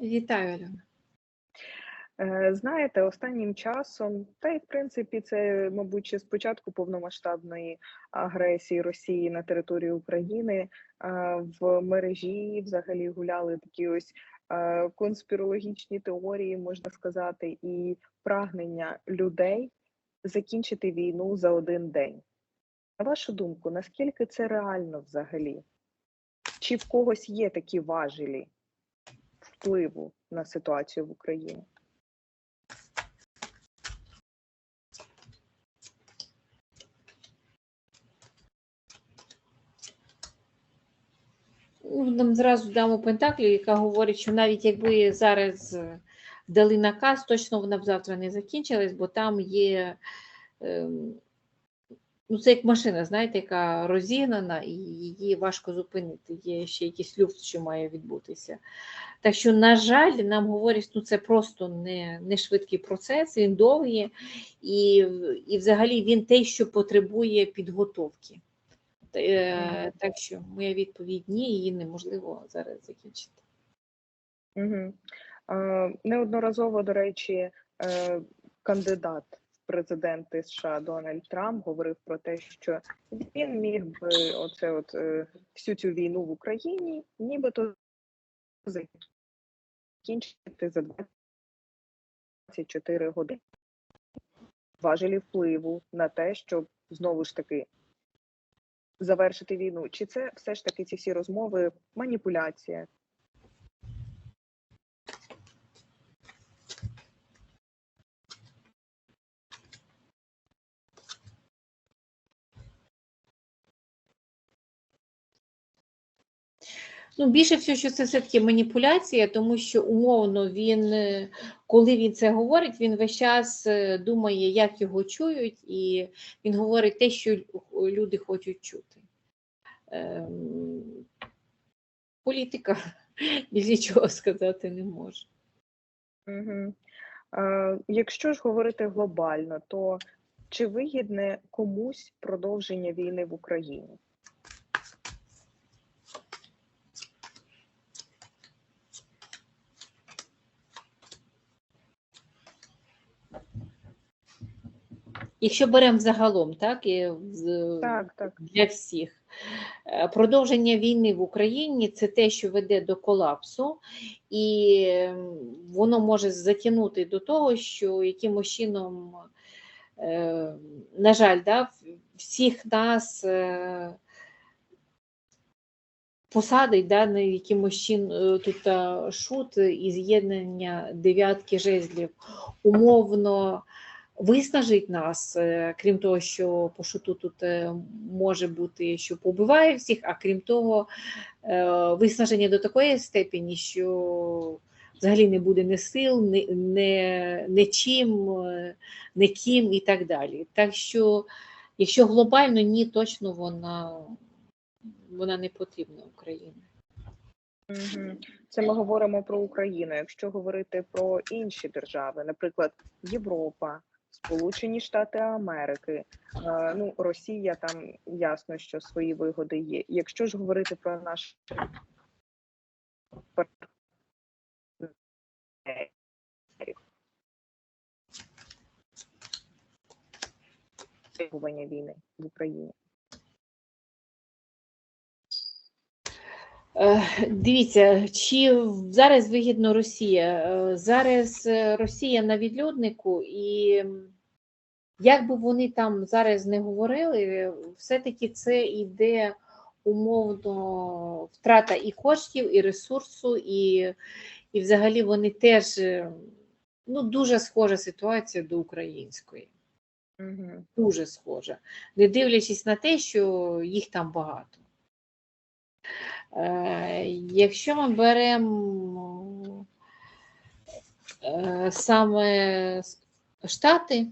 Вітаю, Альона. Е, Знаєте, останнім часом, та й в принципі, це, мабуть, ще з початку повномасштабної агресії Росії на територію України е, в мережі взагалі гуляли такі ось е, конспірологічні теорії, можна сказати, і прагнення людей закінчити війну за один день. На вашу думку, наскільки це реально взагалі? Чи в когось є такі важелі впливу на ситуацію в Україні? Ну, Нам зразу дамо Пентаклю, яка говорить, що навіть якби зараз е, дали наказ, точно вона б завтра не закінчилась, бо там є. ем, Ну, це як машина, знаєте, яка розігнана, і її важко зупинити. Є ще якийсь люфт, що має відбутися. Так що, на жаль, нам говорять, ну це просто не, не швидкий процес, він довгий, і, і взагалі він те, що потребує підготовки. Е, Так що моя відповідь ні, її неможливо зараз закінчити. Угу. Неодноразово, до речі, е, кандидат в президенти США Дональд Трамп говорив про те, що він міг би оце от е, всю цю війну в Україні, нібито закінчити за 24 години. Важелі впливу на те, щоб знову ж таки завершити війну. Чи це все ж таки ці всі розмови маніпуляція? Ну, більше всього, що це все-таки маніпуляція, тому що умовно він, е, коли він це говорить, він весь час е, думає, як його чують, і він говорить те, що люди хочуть чути. Ем, Політика, більш нічого сказати не може. Угу. Е, якщо ж говорити глобально, то чи вигідне комусь продовження війни в Україні? Якщо беремо загалом, так, і Так, так. для всіх. Е, Продовження війни в Україні це те, що веде до колапсу, і ем, воно може затягнути до того, що якимось чином, е, на жаль, да, всіх нас е, посадить да, на якимось чин тут шут і з'єднання дев'ятки жезлів умовно виснажить нас, е, крім того, що по шуту тут е, може бути, що побиває всіх, а крім того, е, виснаження до такої степені, що взагалі не буде ні сил, ні, ні, ні чим, ні ким і так далі. Так що, якщо глобально, ні, точно вона, вона не потрібна Україні. Це ми говоримо про Україну. Якщо говорити про інші держави, наприклад, Європа, Сполучені Штати Америки, е, ну Росія там ясно, що свої вигоди є. Якщо ж говорити про наш війни в Україні. Дивіться, чи зараз вигідно Росія? Е, Зараз е, Росія на відлюднику, і як би вони там зараз не говорили, все-таки це йде умовно втрата і коштів, і ресурсу, і, і взагалі вони теж е, ну, дуже схожа ситуація до української. Угу. Дуже схожа, не дивлячись на те, що їх там багато. Е, Якщо ми беремо е, саме Штати,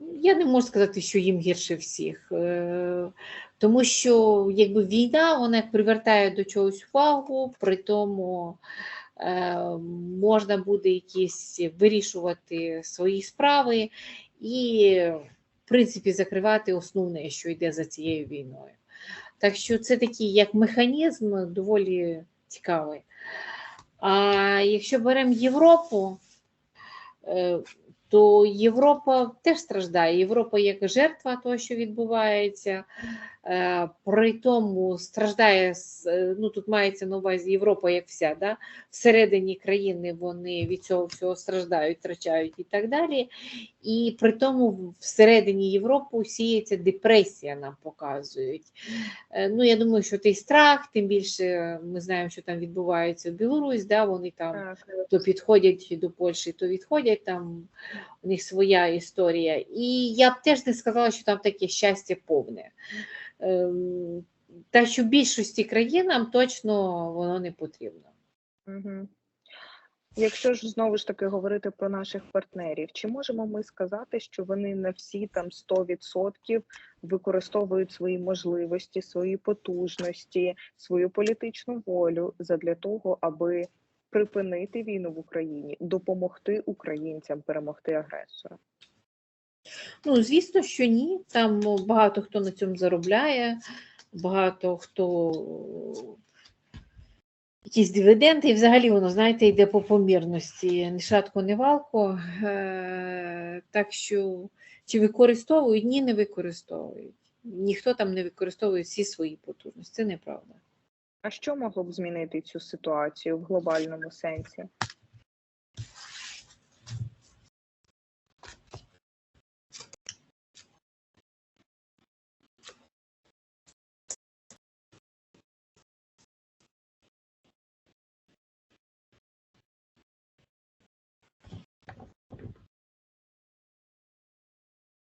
я не можу сказати, що їм гірше всіх, е, тому що якби війна вона привертає до чогось увагу, при тому можна буде якісь вирішувати свої справи і, в принципі, закривати основне, що йде за цією війною. Так що це такий як механізм доволі цікавий. А якщо беремо Європу, е, то Європа теж страждає. Європа як жертва того, що відбувається. Е, При тому страждає, е, ну тут мається на увазі Європа як вся, да? всередині країни вони від цього всього страждають, втрачають і так далі. І при тому всередині Європи сіється депресія, нам показують. Е, Ну, я думаю, що той страх, тим більше ми знаємо, що там відбувається в Білорусь, да? вони там Так. то підходять до Польщі, то відходять, там у них своя історія. І я б теж не сказала, що там таке щастя повне. Ем, Та що більшості країнам точно воно не потрібно. Якщо ж знову ж таки говорити про наших партнерів, чи можемо ми сказати, що вони не всі там 100% використовують свої можливості, свої потужності, свою політичну волю задля того, аби припинити війну в Україні, допомогти українцям перемогти агресора? Ну, звісно, що ні. Там ну, багато хто на цьому заробляє, багато хто якісь дивіденди, і взагалі воно, знаєте, йде по помірності, ні шатку, ні валку. Е, Так що чи використовують? Ні, не використовують. Ніхто там не використовує всі свої потужності. Це неправда. А що могло б змінити цю ситуацію в глобальному сенсі?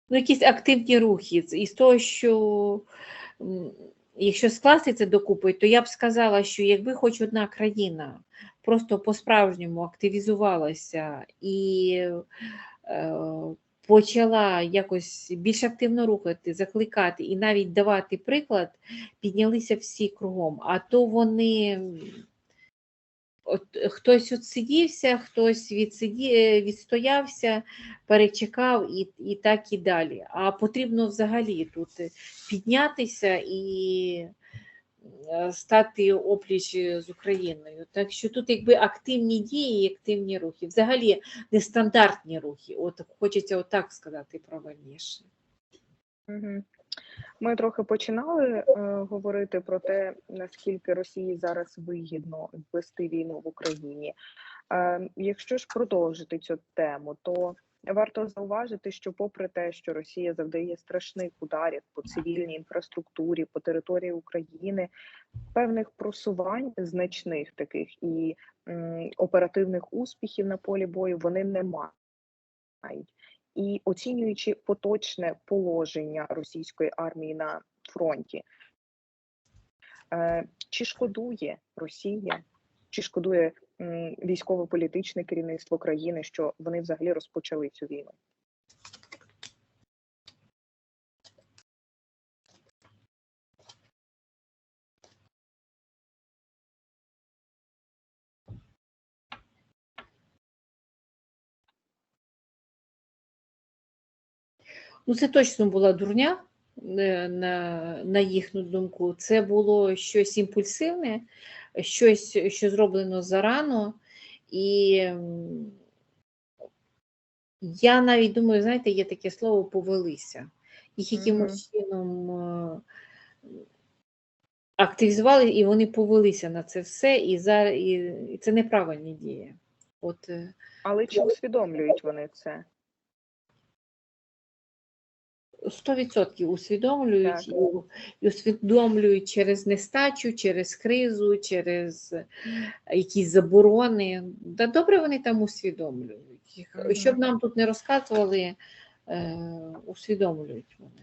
Ну, якісь активні рухи. Із того, що якщо скласти це докупи, то я б сказала, що якби хоч одна країна просто по-справжньому активізувалася і е, почала якось більш активно рухати, закликати і навіть давати приклад, піднялися всі кругом. А то вони. От хтось відсидівся, хтось відсиді, е, відстоявся, перечекав і, і так і далі. А потрібно взагалі тут піднятися і е, стати опліч з Україною. Так що тут якби активні дії активні рухи. Взагалі нестандартні рухи. От хочеться отак сказати правильніше. Угу. Ми трохи починали е, говорити про те, наскільки Росії зараз вигідно вести війну в Україні. Е, якщо ж продовжити цю тему, то варто зауважити, що, попри те, що Росія завдає страшних ударів по цивільній інфраструктурі, по території України, певних просувань значних таких і м, оперативних успіхів на полі бою вони не мають. І оцінюючи поточне положення російської армії на фронті, е, чи шкодує Росія, чи шкодує військово-політичне керівництво країни, що вони взагалі розпочали цю війну? Ну, це точно була дурня, е, на, на їхню думку. Це було щось імпульсивне, щось, що зроблено зарано. І я навіть думаю, знаєте, є таке слово повелися. Їх якимось чином е, активізували, і вони повелися на це все, і, і, і це неправильні дії. От, е, Але чи усвідомлюють вони це? 100% усвідомлюють Так. і, і усвідомлюють через нестачу, через кризу, через е, якісь заборони. Да добре вони там усвідомлюють. Щоб нам тут не розказували, е, усвідомлюють вони.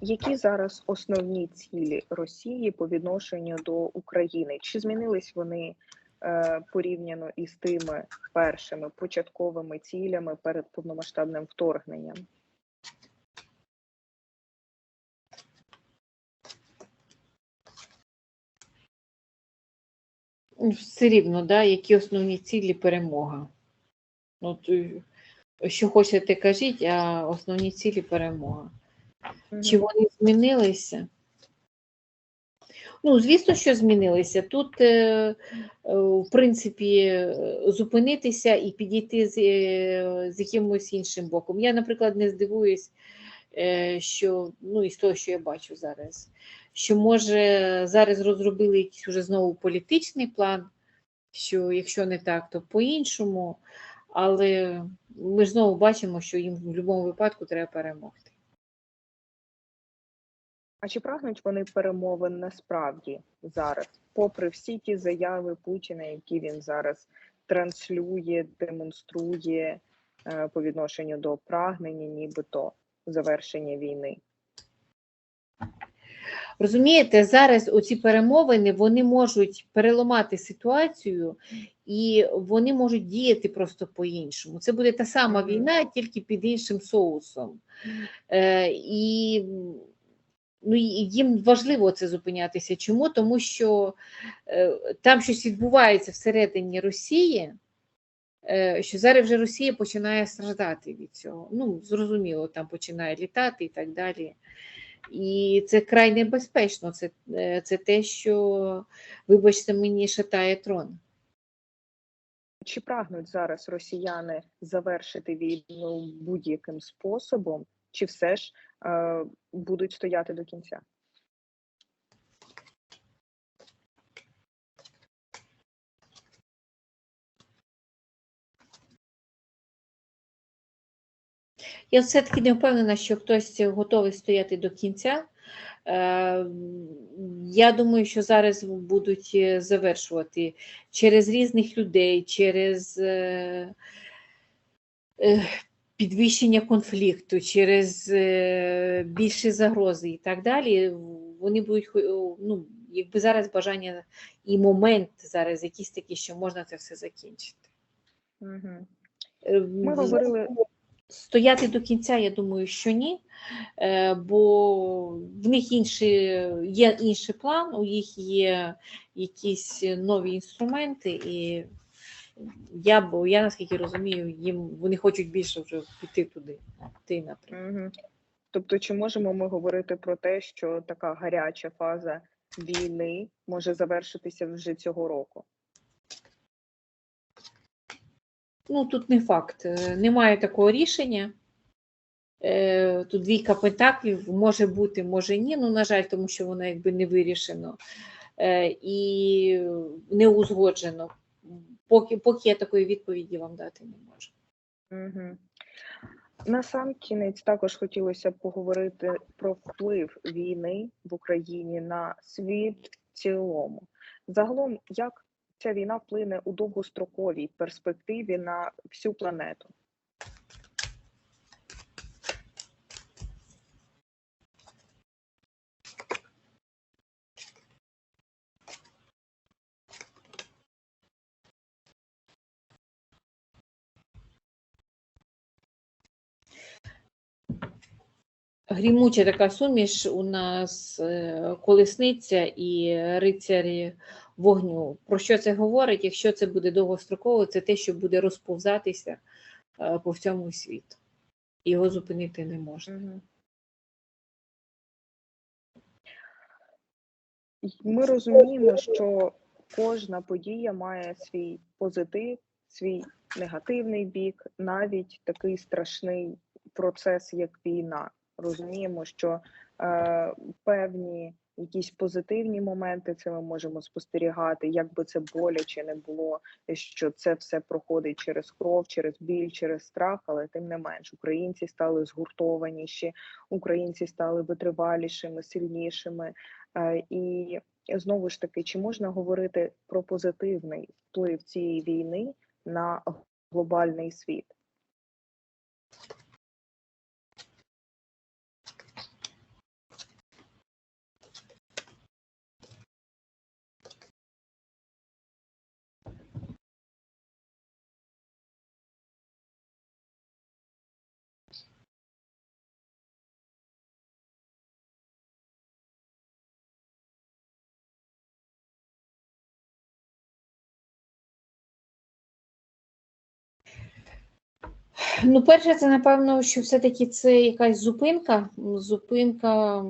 Які зараз основні цілі Росії по відношенню до України? Чи змінились вони е, порівняно із тими першими початковими цілями перед повномасштабним вторгненням? Все рівно, да, які основні цілі перемога. От, е, що хочете, кажіть, а основні цілі перемога. Чи вони змінилися? Ну, звісно, що змінилися. Тут, е, е, в принципі, зупинитися і підійти з, з якимось іншим боком. Я, наприклад, не здивуюсь, що ну, із того, що я бачу зараз, що може зараз розробили якийсь уже знову політичний план, що якщо не так, то по-іншому. Але ми знову бачимо, що їм в будь-якому випадку треба перемогти. А чи прагнуть вони перемовин насправді зараз, попри всі ті заяви Путіна, які він зараз транслює, демонструє е, по відношенню до прагнення, нібито завершення війни? Розумієте, зараз оці перемовини вони можуть переламати ситуацію і вони можуть діяти просто по-іншому. Це буде та сама війна, тільки під іншим соусом. Е, і ну, їм важливо це зупинятися. Чому? Тому що е, там щось відбувається всередині Росії. е, Що зараз вже Росія починає страждати від цього. Ну, зрозуміло, там починає літати і так далі. І це край небезпечно. Це, е, це те, що, вибачте, мені шатає трон. Чи прагнуть зараз росіяни завершити війну будь-яким способом, чи все ж е, будуть стояти до кінця? Я все-таки не впевнена, що хтось готовий стояти до кінця. Е, Я думаю, що зараз будуть е, завершувати через різних людей, через е, підвищення конфлікту, через більші загрози і так далі. Вони будуть ну, якби зараз бажання і момент зараз якийсь такий, що можна це все закінчити. Угу. Ми говорили Стояти до кінця, я думаю, що ні, е, бо в них інший, є інший план, у них є якісь нові інструменти, і я, бо я наскільки розумію, їм вони хочуть більше вже піти туди, той напрямок. Тобто, чи можемо ми говорити про те, що така гаряча фаза війни може завершитися вже цього року? Ну, тут не факт, е, немає такого рішення. Е, Тут двійка пентаклів може бути, може ні. Ну, на жаль, тому що воно якби не вирішено е, і не узгоджено. Поки, поки я такої відповіді вам дати не можу. Угу. На сам кінець також хотілося б поговорити про вплив війни в Україні на світ в цілому. Загалом, як ця війна вплине у довгостроковій перспективі на всю планету? Грімуча така суміш у нас е, колесниця і рицарі вогню. Про що це говорить? Якщо це буде довгостроково, це те, що буде розповзатися е, по всьому світу. Його зупинити не можна. Ми розуміємо, що кожна подія має свій позитив, свій негативний бік, навіть такий страшний процес, як війна. Розуміємо, що е, певні якісь позитивні моменти це ми можемо спостерігати, як би це боляче не було, що це все проходить через кров, через біль, через страх, але тим не менш, українці стали згуртованіші, українці стали витривалішими, сильнішими. Е, І знову ж таки, чи можна говорити про позитивний вплив цієї війни на глобальний світ? Ну, перше, це напевно, що все-таки це якась зупинка, зупинка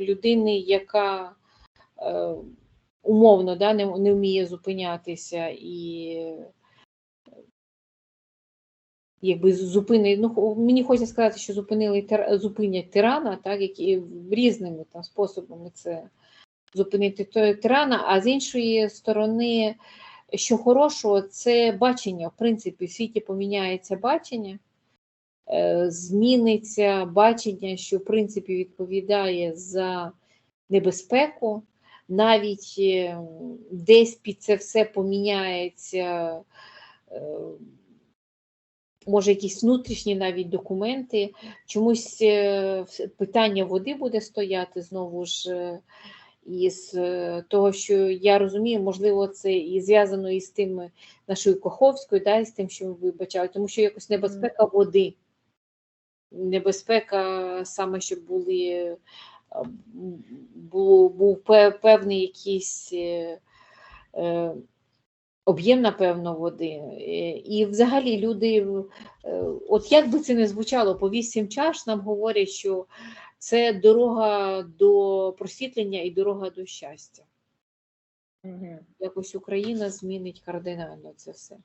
людини, яка е, умовно да, не, не вміє зупинятися і якби зупинить, ну мені хочеться сказати, що зупинили зупинять тирана, так, які різними там способами це зупинити тирана, а з іншої сторони, що хорошого, це бачення. В принципі, в світі поміняється бачення, е, зміниться бачення, що в принципі відповідає за небезпеку. Навіть е, десь під це все поміняється, е, може, якісь внутрішні навіть документи. Чомусь питання води буде стояти знову ж. Із е, того, що я розумію, можливо, це і зв'язано із тим е, нашою Каховською, да, і з тим, що ми вибачали, тому що якось небезпека води, небезпека саме, щоб були, е, було, був певний якийсь об'єм, напевно, води. І взагалі люди, от як би це не звучало, по вісім чаш нам говорять, що це дорога до просвітлення і дорога до щастя. Мгм. Якось Україна змінить кардинально це все.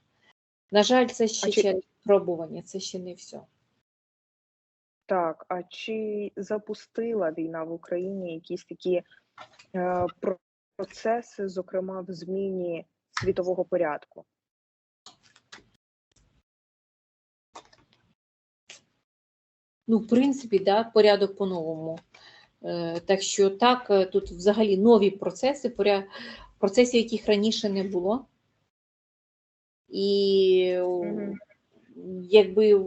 На жаль, це ще чи- пробування, це ще не все. Так, а чи запустила війна в Україні якісь такі е, процеси, зокрема в зміні світового порядку? Ну, в принципі, да, порядок по-новому. Е, Так що так, е, тут взагалі нові процеси, процесів, яких раніше не було. І якби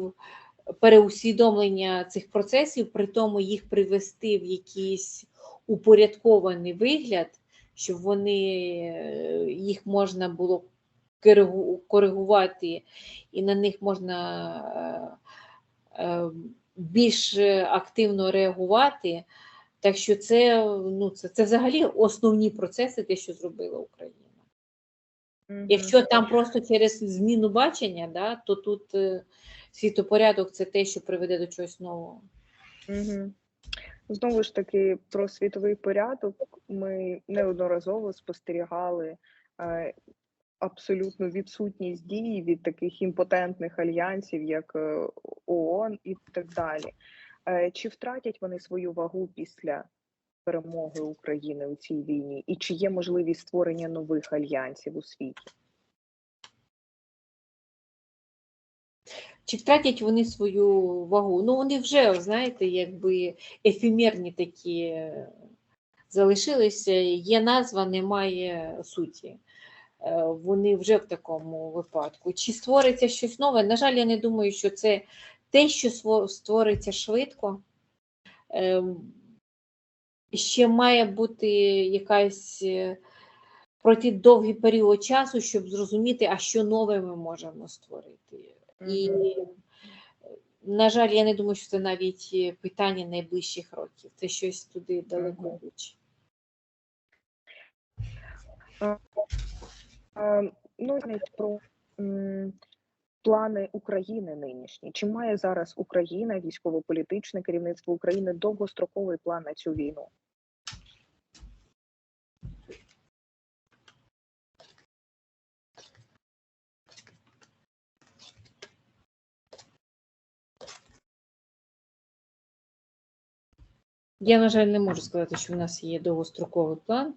переусвідомлення цих процесів, при тому їх привести в якийсь упорядкований вигляд, щоб вони е, їх можна було коригувати, і на них можна е, е, більш активно реагувати. Так що це, ну, це, це взагалі основні процеси, те, що зробила Україна. Мгм. Якщо там просто через зміну бачення, да, то тут е, світопорядок це те, що приведе до чогось нового. Мгм. Знову ж таки, про світовий порядок ми неодноразово спостерігали е, абсолютну відсутність дій від таких імпотентних альянсів, як е, ООН і так далі. Е, Чи втратять вони свою вагу після перемоги України у цій війні? І чи є можливість створення нових альянсів у світі? Чи втратять вони свою вагу? Ну, вони вже, знаєте, якби ефемерні такі е, залишилися. Є назва, немає суті. Е, Вони вже в такому випадку. Чи створиться щось нове? На жаль, я не думаю, що це те, що створиться швидко. Ем, Ще має бути якась е, пройти довгий період часу, щоб зрозуміти, а що нове ми можемо створити. І, на жаль, я не думаю, що це навіть е, питання найближчих років. Це щось туди далеко Ну, навіть про м, плани України нинішні. Чи має зараз Україна, військово-політичне керівництво України довгостроковий план на цю війну? Я, на жаль, не можу сказати, що в нас є довгостроковий план.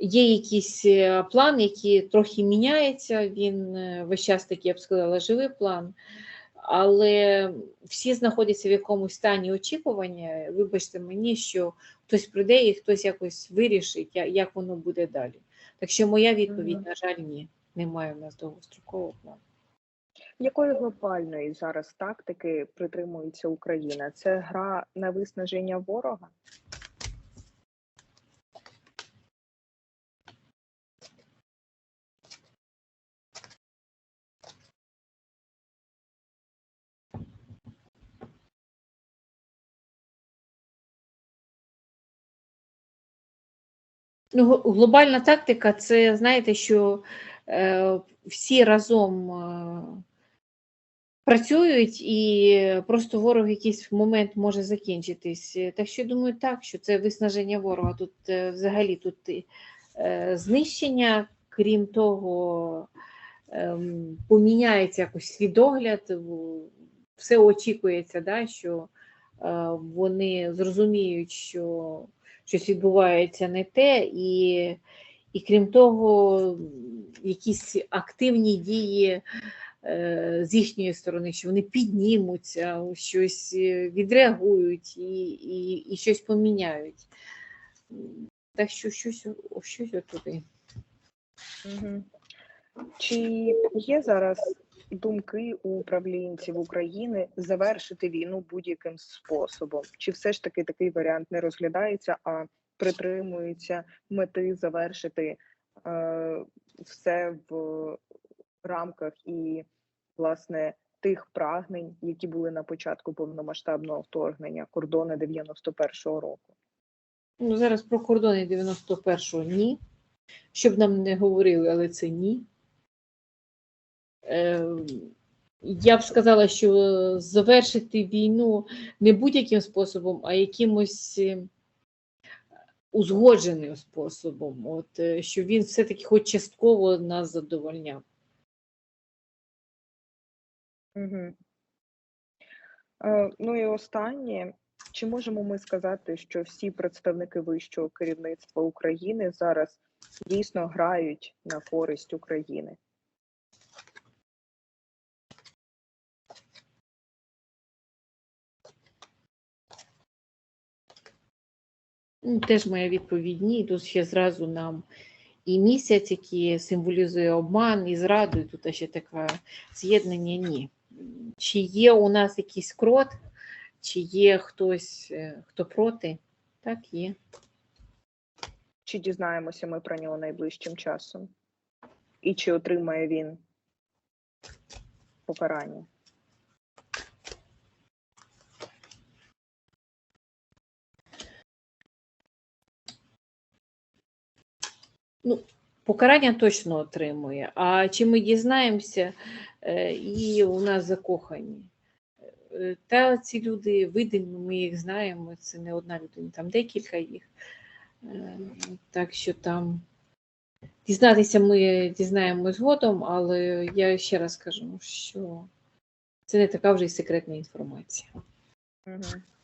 Є якийсь е, план, який трохи міняється. Він е, весь час такий, я б сказала, живий план. Але всі знаходяться в якомусь стані очікування. Вибачте мені, що хтось прийде і хтось якось вирішить, як воно буде далі. Так що моя відповідь, Мгм. на жаль, ні. Немає в нас довгострокового плану. Якої глобальної зараз тактики притримується Україна? Це гра на виснаження ворога? Ну, глобальна тактика це, знаєте, що е, всі разом е, працюють, і просто ворог якийсь момент може закінчитись. Е, Так що думаю, так, що це виснаження ворога. Тут е, взагалі тут е, знищення, крім того, ем, поміняється якось свідогляд, все очікується, да, що е, вони зрозуміють, що щось відбувається не те, і, і крім того, якісь активні дії е, з їхньої сторони, що вони піднімуться, щось е, відреагують і, і, і щось поміняють. Так що щось, щось отуди. Мгм. Чи є зараз думки управлінців України завершити війну будь-яким способом? Чи все ж таки такий варіант не розглядається, а притримуються мети завершити е, все в рамках і, власне, тих прагнень, які були на початку повномасштабного вторгнення, кордони 91-го року? Ну, зараз про кордони 91-го ні. Щоб нам не говорили, але це ні. Е, я б сказала, що завершити війну не будь-яким способом, а якимось е, узгодженим способом. От, е, щоб він все-таки хоч частково нас задовольняв. Угу. Е, ну і останнє. Чи можемо ми сказати, що всі представники вищого керівництва України зараз дійсно грають на користь України? Ну, теж моя відповідь ні. Тут ще зразу нам і місяць, який символізує обман і зраду, і тут ще таке з'єднання ні. Чи є у нас якийсь крот, чи є хтось, е, хто проти? Так, є. Чи дізнаємося ми про нього найближчим часом? І чи отримає він покарання? Покарання точно отримує. А чи ми дізнаємося, е, і у нас закохані? Е, Та ці люди видимі, ми їх знаємо, це не одна людина, там декілька їх. Е, Так що там дізнатися ми дізнаємось згодом, але я ще раз кажу, що це не така вже й секретна інформація. Угу.